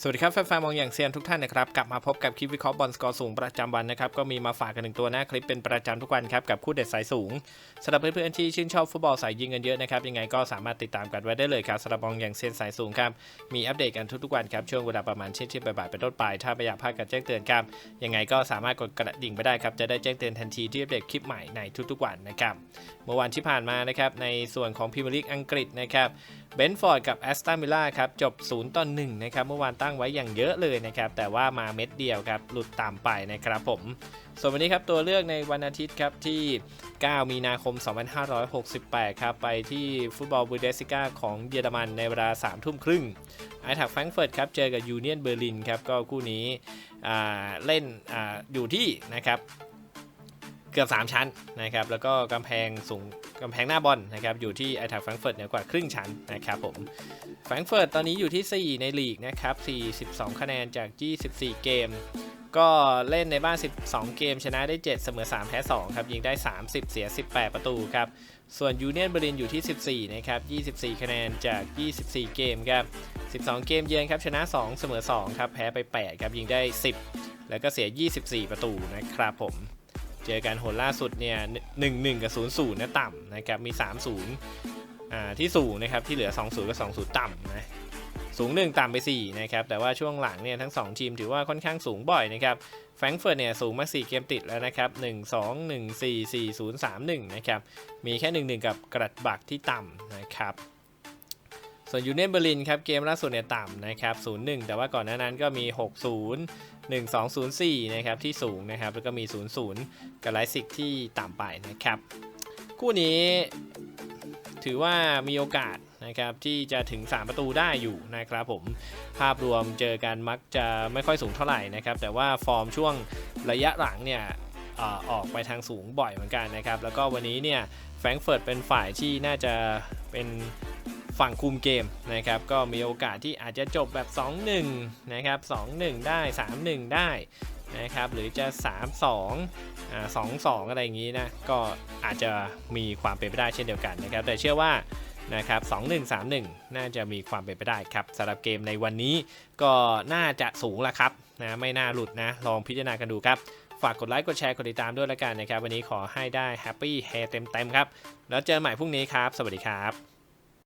สวัสดีครับแฟนๆมองอย่างเซียนทุกท่านนะครับกลับมาพบกับคลิปวิเคราะห์บอลสกอร์สูงประจำวันนะครับก็มีมาฝากกันหนึ่งตัวหน้าคลิปเป็นประจำทุกวันครับกับคู่เด็ดสายสูงสำหรับเพื่อนๆที่ชื่นชอบฟุตบอลสายยิงกันเยอะนะครับยังไงก็สามารถติดตามกันไว้ได้เลยครับสำหรับมองอย่างเซียนสายสูงครับมีอัปเดตกันทุกๆวันครับช่วงเวลาประมาณเช่นที่บ่ายๆเป็นต้นไปถ้าไม่อยากพลาดการแจ้งเตือนครับยังไงก็สามารถกดกระดิ่งไปได้ครับจะได้แจ้งเตือนทันทีที่อัปเดตคลิปใหม่ในทุกๆวันนะครับเมื่อวันที่ผ่านมานะครับในส่วนของพรีเมียร์ลีกอังกฤษนะครับเบนฟอร์ดกับแอสตันวิลล่าครับจบ0ต่อ1นะครับเมื่อวานตงไว้อย่างเยอะเลยนะครับ แต่ว่ามาเม็ดเดียวครับ หลุดตามไปนะครับผม ส่วนวันนี้ครับตัวเลือกในวันอาทิตย์ครับที่ 9 มีนาคม 2568 ครับ ไปที่ฟุตบอลบูเดสซิก้าของเยอรมันในเวลา 3 ทุ่มครึ่งไอถักแฟรงเฟิร์ตครับ เจอกับยูเนียนเบอร์ลินครับ ก็คู่นี้เล่นออยู่ที่นะครับเกือบ 3 ชั้นนะครับ แล้วก็กำแพงสูง กำแพงหน้าบอลนะครับอยู่ที่ไอถักแฟรงเฟิร์ตเหนือกว่าครึ่งชั้นนะครับผมแฟรงเฟิร์ตตอนนี้อยู่ที่ 4 ในลีกนะครับ42 คะแนนจาก 24 เกม ก็เล่นในบ้าน 12 เกม ชนะได้ 7 เสมอ 3 แพ้ 2 ครับ ยิงได้ 30 เสีย 18 ประตูครับ ส่วนยูเนียนเบอร์ลินอยู่ที่ 14 นะครับ 24 คะแนนจาก 24 เกมครับ 12 เกมเยือนครับ ชนะ 2 เสมอ 2 ครับ แพ้ไป 8 ครับ ยิงได้ 10 แล้วก็เสีย 24 ประตูนะครับผม เจอกันหนล่าสุดเนี่ย1-1กับ0-0นะต่ำนะครับมี3-0อ่าที่สูงนะครับที่เหลือ2-0กับ2-0ต่ำนะสูง 1 ต่ำไป4นะครับแต่ว่าช่วงหลังเนี่ยทั้ง 2 ทีมถือว่าค่อนข้างสูงบ่อยนะครับแฟรงเฟิร์ตเนี่ยสูงมา 4 เกมติดแล้วนะครับ 1 2 1 4 4 0 3 1 นะครับ มีแค่ 1 1 กับกระดบักที่ต่ำนะครับ ส่วนยูเนียนเบอร์ลินครับเกมล่าสุดเนี่ยต่ำนะครับ 0 1 แต่ว่าก่อนหน้านั้นก็มี 6 0 1 2 0 4 นะครับที่สูงนะครับ แล้วก็มี 0 0 กับไลซิกที่ต่ำไปนะครับ คู่นี้ถือว่ามีโอกาสนะครับที่จะถึง 3 ประตูได้อยู่นะครับผมภาพรวมเจอกันมักจะไม่ค่อยสูงเท่าไหร่นะครับ แต่ว่าฟอร์มช่วงระยะหลังเนี่ยออกไปทางสูงบ่อยเหมือนกันนะครับ แล้วก็วันนี้เนี่ยแฟรงเฟิร์ตเป็นฝ่ายที่น่าจะเป็น ฝั่งคุมเกมนะครับก็มีโอกาสที่อาจจะจบแบบ 2-1 นะครับ 2-1 ได้ 3-1 ได้นะครับหรือจะ 3-2อ่า2-2 อะไรอย่างนี้นะก็อาจจะมีความเป็นไปได้เช่นเดียวกันนะครับแต่เชื่อว่านะครับ2131 น่าจะมีความเป็นไปได้ครับสำหรับเกมในวันนี้ก็น่าจะสูงละครับนะไม่น่าหลุดนะลองพิจารณากันดูครับฝากกดไลค์กดแชร์กดติดตามด้วยละกันนะครับ วันนี้ขอให้ได้แฮปปี้แฮเต็มๆครับ แล้วเจอกันใหม่พรุ่งนี้ครับ สวัสดีครับ